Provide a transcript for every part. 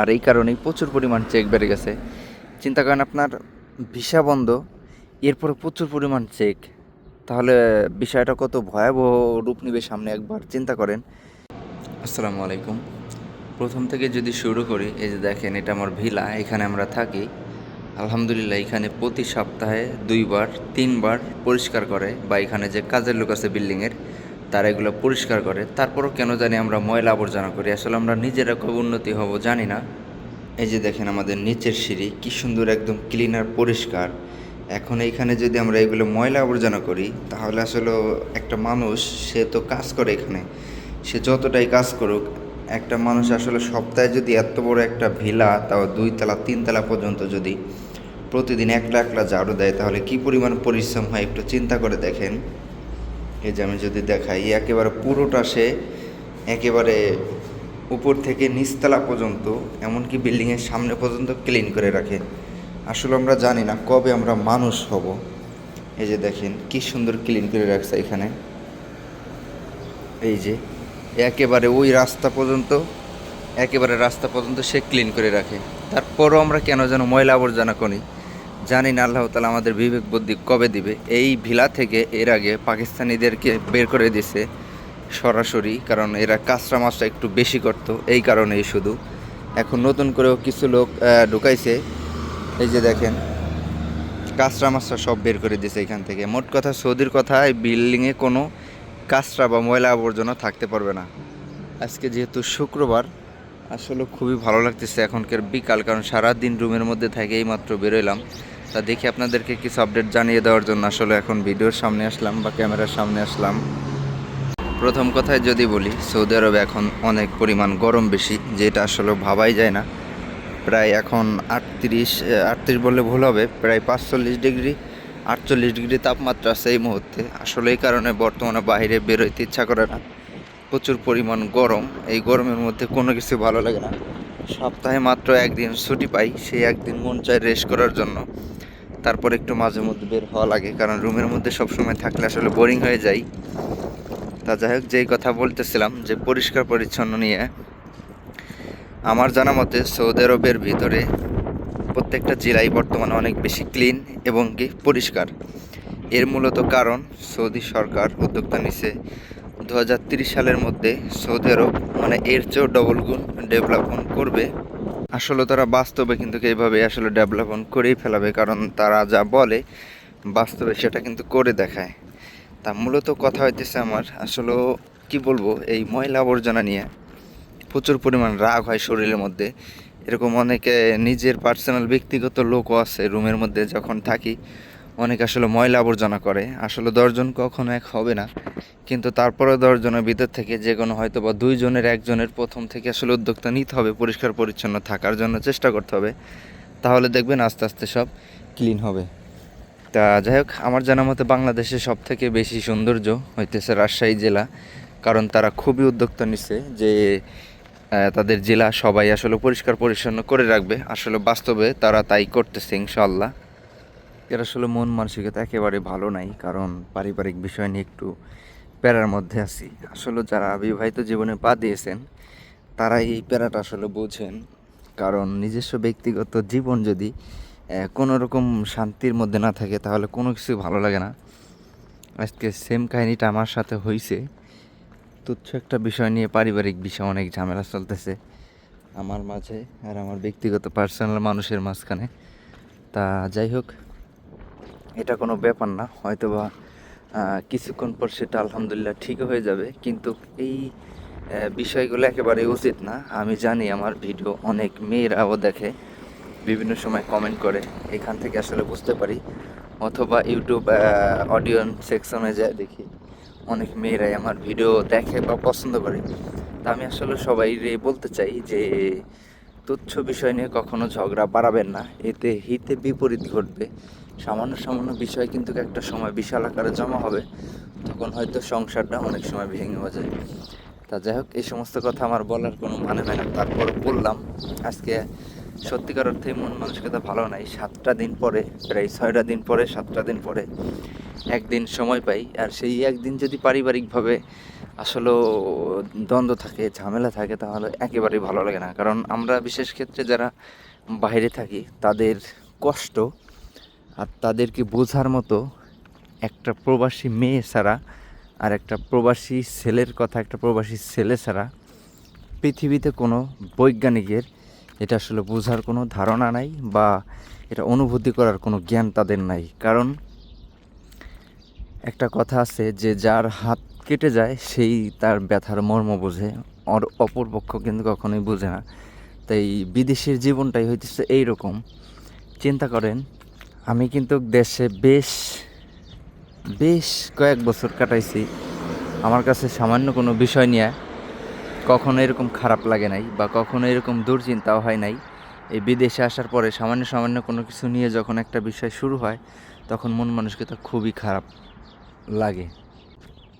আর এই কারণেই প্রচুর পরিমাণ চেক বেড়ে গেছে। চিন্তা করেন আপনার ভিসা বন্ধ, এরপরে প্রচুর পরিমাণ চেক তাহলে বিষয়টা কত ভয়াবহ রূপ নেবে সামনে একবার চিন্তা করেন। আসসালামু আলাইকুম। প্রথম থেকে যদি শুরু করি, এই যে দেখেন এটা আমার ভিলা, এখানে আমরা থাকি। আলহামদুলিল্লাহ, এখানে প্রতি সপ্তাহে দুইবার, তিনবার পরিষ্কার করে বা এখানে যে কাজের লোক আছে বিল্ডিংয়ের তারা এগুলো পরিষ্কার করে। তারপরও কেন জানি আমরা ময়লা আবর্জনা করি? আসলে আমরা নিজেরা খুব উন্নতি হব, জানি না। এই যে দেখেন আমাদের নিচের সিঁড়ি, কি সুন্দর একদম ক্লিনার পরিষ্কার। এখন এইখানে যদি আমরা এগুলো ময়লা আবর্জনা করি, তাহলে আসলে একটা মানুষ, সে তো কাজ করে এখানে। সে যতটাই কাজ করুক, একটা মানুষ আসলে সপ্তাহে যদি এত বড় একটা ভিলা, তাও দুই তলা, তিন তলা পর্যন্ত যদি প্রতিদিন একলা একলা ঝাড়ু দেয়, তাহলে কি পরিমাণ পরিশ্রম হয়? একটু চিন্তা করে দেখেন। এই যে আমি যদি দেখাই একেবারে পুরোটা সে একেবারে উপর থেকে নিচতলা পর্যন্ত, এমনকি বিল্ডিংয়ের সামনে পর্যন্ত ক্লিন করে রাখে। আসলে আমরা জানি না কবে আমরা মানুষ হব। এই যে দেখেন, কি সুন্দর ক্লিন করে রাখছে এখানে। এই যে, একেবারে ওই রাস্তা পর্যন্ত, একেবারে রাস্তা পর্যন্ত সে ক্লিন করে রাখে। তারপরও আমরা কেন যেন ময়লা আবর্জনা করি? জানি না, আল্লাহ তালা আমাদের বিবেক বুদ্ধি কবে দিবে। এই ভিলা থেকে এর আগে পাকিস্তানিদেরকে বের করে দিছে সরাসরি, কারণ এরা কাঁচরা মাছটা একটু বেশি করতো, এই কারণেই শুধু। এখন নতুন করেও কিছু লোক ঢুকাইছে। এই যে দেখেন কাঁচরা মাছটা সব বের করে দিয়েছে এখান থেকে। মোট কথা সৌদির কথা এই বিল্ডিংয়ে কোনো কাঁচরা বা ময়লা আবর্জনা থাকতে পারবে না। আজকে যেহেতু শুক্রবার আসলে খুবই ভালো লাগতেছে এখনকার বিকাল, কারণ সারা দিন রুমের মধ্যে থেকে এইমাত্র বেরোইলাম। তা দেখি আপনাদেরকে কিছু আপডেট জানিয়ে দেওয়ার জন্য আসলে এখন ভিডিওর সামনে আসলাম বা ক্যামেরার সামনে আসলাম। প্রথম কথায় যদি বলি, সৌদি আরবে এখন অনেক পরিমাণ গরম বেশি, যেটা আসলে ভাবাই যায় না। প্রায় এখন আটত্রিশ আটত্রিশ বললে ভুল হবে, প্রায় পাঁচচল্লিশ ডিগ্রি, আটচল্লিশ ডিগ্রি তাপমাত্রা আছে এই মুহূর্তে। আসলে এই কারণে বর্তমানে বাইরে বেরোইতে ইচ্ছা করে না। প্রচুর পরিমাণ গরম। এই গরমের মধ্যে কোনো কিছু ভালো লাগে না। সপ্তাহে মাত্র একদিন ছুটি পাই, সেই একদিন মন চায় রেস্ট করার জন্য। তারপর একটু মাঝে মধ্যে বের হওয়া লাগে, কারণ রুমের মধ্যে সবসময় থাকলে আসলে বোরিং হয়ে যায় তা যাই হোক, যেই কথা বলতেছিলাম যে পরিষ্কার পরিচ্ছন্ন নিয়ে, আমার জানা মতে সৌদি আরবের ভিতরে প্রত্যেকটা জেলাই বর্তমানে অনেক বেশি ক্লিন এবং কি পরিষ্কার। এর মূলত কারণ সৌদি সরকার উদ্যোক্তা নিছে দু সালের মধ্যে সৌদি আরব মানে এর চেয়েও ডবল গুণ ডেভেলপমেন্ট করবে। আসলে তারা বাস্তবে কিন্তু এইভাবে আসলে ডেভেলপমেন্ট করেই ফেলাবে, কারণ তারা যা বলে বাস্তবে সেটা কিন্তু করে দেখায়। তা মূলত কথা হইতেছে আমার আসলে কি বলব, এই ময়লা আবর্জনা নিয়ে প্রচুর পরিমাণ রাগ হয় শরীরের মধ্যে। এরকম অনেকে নিজের পার্সোনাল ব্যক্তিগত লোকও আছে রুমের মধ্যে যখন থাকি অনেক আসলে ময়লা আবর্জনা করে। আসলে দশজন কখনো এক হবে না। কিন্তু তারপরে দশজনের ভিতর থেকে যে কোনো হয়তো বা দুইজনের একজনের প্রথম থেকে আসলে উদ্যোক্তা নিতে হবে, পরিষ্কার পরিচ্ছন্ন থাকার জন্য চেষ্টা করতে হবে। তাহলে দেখবেন আস্তে আস্তে সব ক্লিন হবে। তা যাই হোক, আমার জানা মতে বাংলাদেশে সব থেকে বেশি সৌন্দর্য হইতেছে রাজশাহী জেলা। কারণ তারা খুবই উদ্যোক্তা নিচ্ছে যে তাদের জেলা সবাই আসলে পরিষ্কার পরিচ্ছন্ন করে রাখবে। আসলে বাস্তবে তারা তাই করতেছে ইনশাল্লাহ এর আসলে মন মানসিকতা একেবারে ভালো নাই, কারণ পারিবারিক বিষয় নিয়ে একটু প্যারার মধ্যে আছি। আসলে যারা বিবাহিত জীবনে পা দিয়েছেন তারা এই প্যারাটা আসলে বোঝেন। কারণ নিজস্ব ব্যক্তিগত জীবন যদি কোনো রকম শান্তির মধ্যে না থাকে, তাহলে কোনো কিছু ভালো লাগে না। আজকে সেম কাহিনিটা আমার সাথে হয়েছে তুচ্ছ একটা বিষয় নিয়ে পারিবারিক বিষয় অনেক ঝামেলা চলতেছে আমার মাঝে আর আমার ব্যক্তিগত পার্সোনাল মানুষের মাঝখানে। তা যাই হোক এটা কোনো ব্যাপার না হয়তোবা আহ, কিছুক্ষণ পর সেটা আলহামদুলিল্লাহ ঠিক হয়ে যাবে কিন্তু এই বিষয়গুলো একেবারে উচিত না। আমি জানি আমার ভিডিও অনেক মেয়েরাও দেখে বিভিন্ন সময় কমেন্ট করে এখান থেকে আসলে বুঝতে পারি। অথবা ইউটিউব অডিও সেকশনে যায় দেখি অনেক মেয়েরাই আমার ভিডিও দেখে বা পছন্দ করে। তা আমি আসলে সবাই বলতে চাই যে তুচ্ছ বিষয় নিয়ে কখনো ঝগড়া বাড়াবেন না এতে হিতে বিপরীত ঘটবে। সামান্য সামান্য বিষয় কিন্তু একটা সময় বিশাল আকারে জমা হবে, তখন হয়তো সংসারটা অনেক সময় ভেঙে হয়ে যায়। তা যাই হোক, এই সমস্ত কথা আমার বলার কোনো মানে হয় না, তারপর বললাম, আজকে সত্যিকার অর্থে মন মানসিকতা ভালো নাই, সাতটা দিন পরে, প্রায় ছয়টা দিন পরে, সাতটা দিন পরে একদিন সময় পাই, আর সেই একদিন যদি পারিবারিকভাবে আসলে দ্বন্দ্ব থাকে, ঝামেলা থাকে, তাহলে একেবারেই ভালো লাগে না। কারণ আমরা বিশেষ ক্ষেত্রে যারা বাইরে থাকি, তাদের কষ্ট আর তাদেরকে বোঝার মতো একটা প্রবাসী মেয়ে ছাড়া আর একটা প্রবাসী ছেলের কথা, একটা প্রবাসী ছেলে ছাড়া পৃথিবীতে কোনো বৈজ্ঞানিকের এটা আসলে বোঝার কোনো ধারণা নাই বা এটা অনুভূতি করার কোনো জ্ঞান তাদের নাই। কারণ একটা কথা আছে যে যার হাত কেটে যায় সেই তার ব্যথার মর্ম বোঝে, অর অপরপক্ষ কিন্তু কখনোই বোঝে না। তাই বিদেশের জীবনটাই হইতেছে এইরকম। চিন্তা করেন আমি কিন্তু দেশে বেশ বেশ কয়েক বছর কাটাইছি। আমার কাছে সামান্য কোনো বিষয় নিয়ে কখনো এরকম খারাপ লাগে নাই বা কখনো এরকম দুশ্চিন্তাও হয় নাই। এই বিদেশে আসার পরে সামান্য সামান্য কোনো কিছু নিয়ে যখন একটা বিষয় শুরু হয়, তখন মন মানসিকতা খুবই খারাপ লাগে।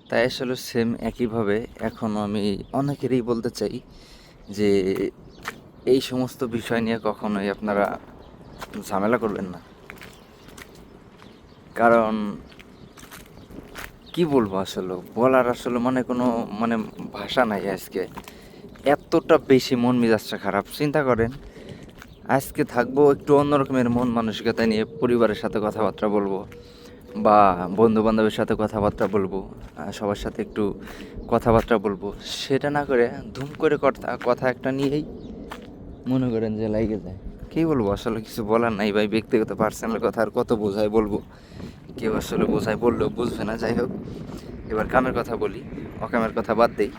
তাই আসলে সেম একইভাবে এখন আমি অনেকেরই বলতে চাই যে, এই সমস্ত বিষয় নিয়ে কখনোই আপনারা ঝামেলা করবেন না। কারণ, কি বলব আসলে? বলার আসলে মানে কোনো মানে ভাষা নাই আজকে। এতটা বেশি মন মেজাজটা খারাপ, চিন্তা করেন। আজকে থাকব একটু অন্যরকমের মন মানসিকতা নিয়ে, পরিবারের সাথে কথাবার্তা বলব বা বন্ধু বান্ধবের সাথে কথাবার্তা বলব সবার সাথে একটু কথাবার্তা বলব। সেটা না করে ধুম করে কথা কথা একটা নিয়েই মনে করেন যে লাগে যায়। কি বলব? আসলে কিছু বলার নাই ভাই, ব্যক্তিগত পার্সোনাল কথা আর কত বোঝায় বলব? কেউ আসলে বোঝায় বললেও বুঝবে না, যাই হোক। এবার কামের কথা বলি, অকামের কথা বাদ দেই।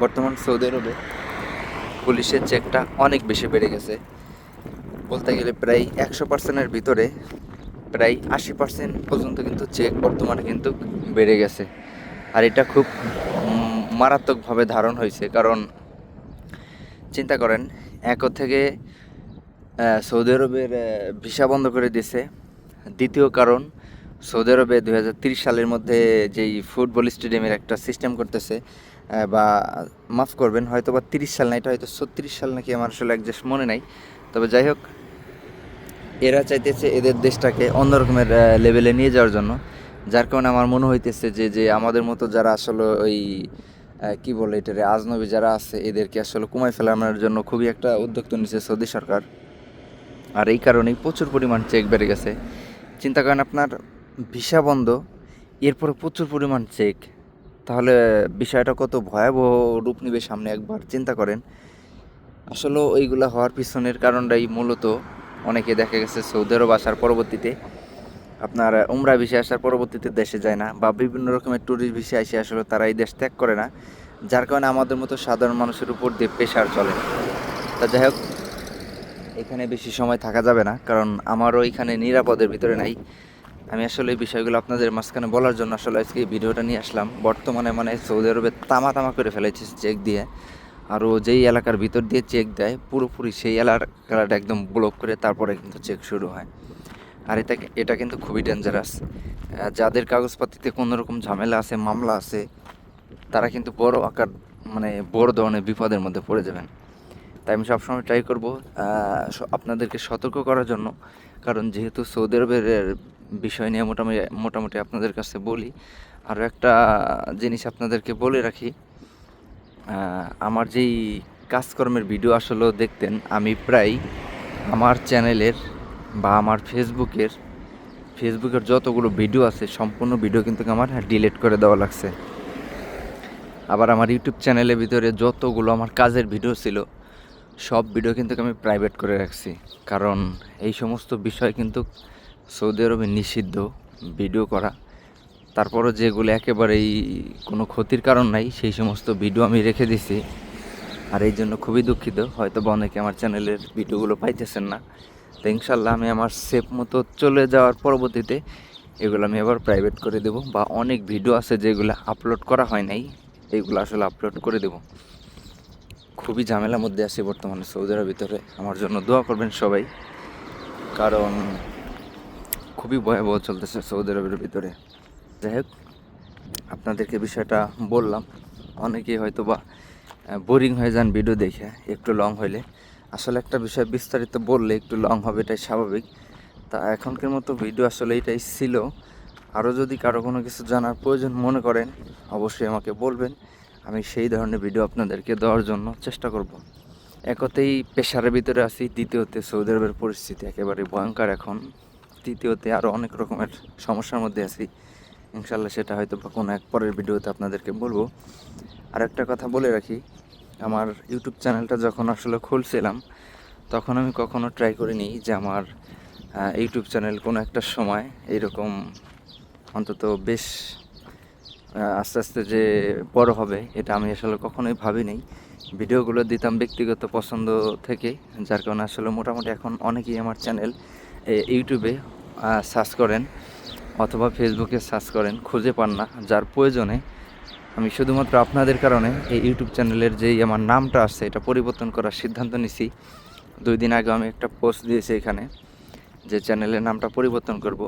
বর্তমান সৌদি আরবে পুলিশের চেকটা অনেক বেশি বেড়ে গেছে। বলতে গেলে প্রায় একশো পার্সেন্টের ভিতরে, প্রায় আশি পার্সেন্ট পর্যন্ত কিন্তু চেক বর্তমানে কিন্তু বেড়ে গেছে। আর এটা খুব মারাত্মকভাবে ধারণ হয়েছে। কারণ, চিন্তা করেন, এক থেকে সৌদি আরবের ভিসা বন্ধ করে দিয়েছে। দ্বিতীয় কারণ, সৌদি আরবে দুই সালের মধ্যে যেই ফুটবল স্টেডিয়ামের একটা সিস্টেম করতেছে বা মাফ করবেন হয়তো বা তিরিশ সাল না, এটা হয়তো ছত্রিশ সাল নাকি আমার আসলে একজাস্ট মনে নাই। তবে যাই হোক, এরা চাইতেছে এদের দেশটাকে অন্যরকমের লেভেলে নিয়ে যাওয়ার জন্য। যার কারণে আমার মনে হইতেছে যে যে আমাদের মতো যারা আসলে ওই কি বলে এটারে, আজনবী যারা আছে, এদেরকে আসলে কমাই ফেলানোর জন্য খুবই একটা উদ্যোগ নিচ্ছে সৌদি সরকার। আর এই কারণেই প্রচুর পরিমাণ চেক বেড়ে গেছে। চিন্তা করেন আপনার ভিসা বন্ধ এরপরে প্রচুর পরিমাণ চেক তাহলে বিষয়টা কত ভয়াবহ রূপ নিবে সামনে একবার, চিন্তা করেন। আসলে ওইগুলো হওয়ার পিছনের কারণটাই মূলত অনেকে দেখা গেছে সৌদি আরব আসার পরবর্তীতে। আপনার উমরা ভিসা আসার পরবর্তীতে দেশে যায় না বা বিভিন্ন রকমের ট্যুরিস্ট ভিসা এসে আসলে তারা এই দেশ ত্যাগ করে না। যার কারণে আমাদের মতো সাধারণ মানুষের উপর দিয়ে প্রেশার চলে। তা যাই হোক এখানে বেশি সময় থাকা যাবে না, কারণ আমারও এখানে নিরাপদের ভিতরে নাই। আমি আসলে এই বিষয়গুলো আপনাদের মাঝখানে বলার জন্য আসলে আজকে ভিডিওটা নিয়ে আসলাম। বর্তমানে মানে সৌদি আরবে তামা তামা করে ফেলেছে চেক দিয়ে। আরও যেই এলাকার ভিতর দিয়ে চেক দেয়, পুরোপুরি সেই এলাকাটা একদম ব্লক করে তারপরে কিন্তু চেক শুরু হয়। আর এটা এটা কিন্তু খুবই ডেঞ্জারাস যাদের কাগজপাতিতে কোনো রকম ঝামেলা আছে, মামলা আছে, তারা কিন্তু বড় আকার মানে বড় ধরনের বিপদের মধ্যে পড়ে যাবেন। তাই আমি সবসময় ট্রাই করব আপনাদেরকে সতর্ক করার জন্য। কারণ যেহেতু সৌদি আরবের বিষয় নিয়ে মোটামুটি মোটামুটি আপনাদের কাছে বলি আরও একটা জিনিস আপনাদেরকে বলে রাখি আমার যেই কাজকর্মের ভিডিও আসলে দেখতেন, আমি প্রায় আমার চ্যানেলের বা আমার ফেসবুকের ফেসবুকের যতগুলো ভিডিও আছে, সম্পূর্ণ ভিডিও কিন্তু আমার ডিলিট করে দেওয়া লাগছে। আবার আমার ইউটিউব চ্যানেলের ভিতরে যতগুলো আমার কাজের ভিডিও ছিল সব ভিডিও কিন্তু আমি প্রাইভেট করে রাখছি। কারণ এই সমস্ত বিষয় কিন্তু সৌদি আরবে নিষিদ্ধ ভিডিও করা। তারপরও যেগুলো একেবারেই কোনো ক্ষতির কারণ নাই, সেই সমস্ত ভিডিও আমি রেখে দিছি। আর এই জন্য খুবই দুঃখিত, হয়তো বা অনেকে আমার চ্যানেলের ভিডিওগুলো পাইতেছেন না। তো ইনশাল্লাহ আমি আমার সেফ মতো চলে যাওয়ার পরবর্তীতে এগুলো আমি আবার প্রাইভেট করে দেব বা অনেক ভিডিও আছে যেগুলো আপলোড করা হয় নাই এইগুলো আসলে আপলোড করে দেব। খুবই ঝামেলার মধ্যে আছি বর্তমানে সৌদি আরবের ভিতরে। আমার জন্য দোয়া করবেন সবাই, কারণ খুবই ভয়াবহ চলতেছে সৌদি আরবের ভিতরে। যাই হোক, আপনাদেরকে বিষয়টা বললাম, অনেকেই হয়তো বা বোরিং হয়ে যান ভিডিও দেখে, একটু লং হইলে। আসলে একটা বিষয় বিস্তারিত বললে একটু লং হবে, এটাই স্বাভাবিক। তা এখনকার মতো ভিডিও আসলে এটাই ছিল। আরও যদি কারও কোনো কিছু জানার প্রয়োজন মনে করেন, অবশ্যই আমাকে বলবেন। আমি সেই ধরনের ভিডিও আপনাদেরকে দেওয়ার জন্য চেষ্টা করব। একতেই পেশারের ভিতরে আছি, দ্বিতীয়তে সৌদি আরবের পরিস্থিতি একেবারে ভয়ঙ্কর এখন। তৃতীয়তে আরও অনেক রকমের সমস্যার মধ্যে আছি। ইনশাল্লাহ সেটা হয়তো বা কোনো এক পরের ভিডিওতে আপনাদেরকে বলব। আর একটা কথা বলে রাখি, আমার ইউটিউব চ্যানেলটা যখন আসলে খুলছিলাম, তখন আমি কখনো ট্রাই করিনি যে আমার ইউটিউব চ্যানেল কোনো একটা সময় এইরকম অন্তত বেশ আস্তে আস্তে যে বড় হবে, এটা আমি আসলে কখনোই ভাবিনি। ভিডিওগুলো দিতাম ব্যক্তিগত পছন্দ থেকে, যার কারণে আসলে মোটামুটি এখন অনেকেই আমার চ্যানেল ইউটিউবে সার্চ করেন অথবা ফেসবুকে সার্চ করেন, খুঁজে পান না। যার প্রয়োজনে আমি শুধুমাত্র আপনাদের কারণে এই ইউটিউব চ্যানেলের যেই আমার নামটা আসছে এটা পরিবর্তন করার সিদ্ধান্ত নিছি। দুই দিন আগে আমি একটা পোস্ট দিয়েছি এখানে, যে চ্যানেলের নামটা পরিবর্তন করব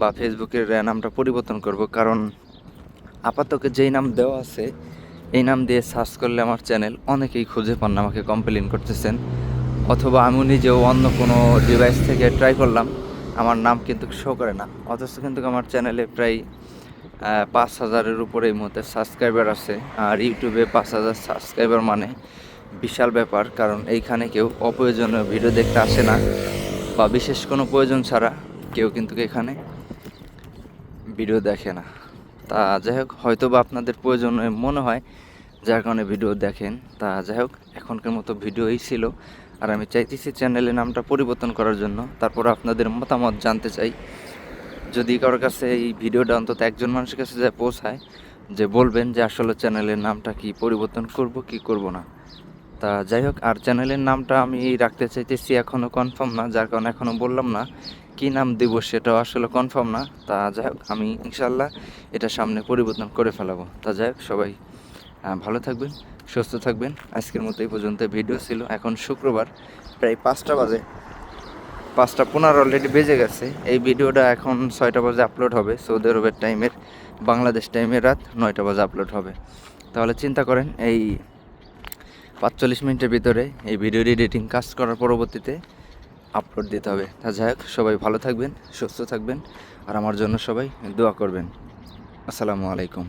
বা ফেসবুকের নামটা পরিবর্তন করব। কারণ আপাতত যেই নাম দেওয়া আছে, এই নাম দিয়ে সার্চ করলে আমার চ্যানেল অনেকেই খুঁজে পান না, আমাকে কমপ্লেন করতেছেন। অথবা আমি নিজেও অন্য কোনো ডিভাইস থেকে ট্রাই করলাম, আমার নাম কিন্তু শো করে না। অথচ কিন্তু আমার চ্যানেলে প্রায় পাঁচ হাজারের উপরে এই মুহূর্তে সাবস্ক্রাইবার আছে, আর ইউটিউবে পাঁচ হাজার সাবস্ক্রাইবার মানে বিশাল ব্যাপার, কারণ এইখানে কেউ অপ্রয়োজনীয় ভিডিও দেখতে আসে না, বা বিশেষ কোনো প্রয়োজন ছাড়া কেউ কিন্তু এখানে ভিডিও দেখে না। তা যাই হোক হয়তো বা আপনাদের প্রয়োজন মনে হয়, যার কারণে ভিডিও দেখেন। তা যাই হোক, এখনকার মতো ভিডিও এই ছিল। আর আমি চাইতেছি চ্যানেলের নামটা পরিবর্তন করার জন্য। তারপর আপনাদের মতামত জানতে চাই। যদি কারোর কাছে এই ভিডিওটা অন্তত একজন মানুষের কাছে যা পৌঁছায়, যে বলবেন যে আসলে চ্যানেলের নামটা কি পরিবর্তন করব, কি করব না। তা যাই হোক, আর চ্যানেলের নামটা আমি রাখতে চাইতেছি এখনও কনফার্ম না, যার কারণে এখনও বললাম না। কি নাম দিব সেটাও আসলে কনফার্ম না। তা যাই হোক, আমি ইনশাল্লাহ এটা সামনে পরিবর্তন করে ফেলাবো। তা যাই হোক, সবাই ভালো থাকবেন, সুস্থ থাকবেন। আজকের মতো এই পর্যন্ত ভিডিও ছিল। এখন শুক্রবার, প্রায় পাঁচটা বাজে। পাঁচটা পনেরো অলরেডি বেজে গেছে। এই ভিডিওটা এখন ছয়টা বাজে আপলোড হবে। সৌদি আরবের টাইমের বাংলাদেশ টাইমের রাত নয়টা বাজে আপলোড হবে। তাহলে চিন্তা করেন, এই পাঁচচল্লিশ মিনিটের ভিতরে এই ভিডিওর এডিটিং কাজ করার পরবর্তীতে আপলোড দিতে হবে। তা যাই হোক, সবাই ভালো থাকবেন, সুস্থ থাকবেন, আর আমার জন্য সবাই দোয়া করবেন। আসসালামু আলাইকুম।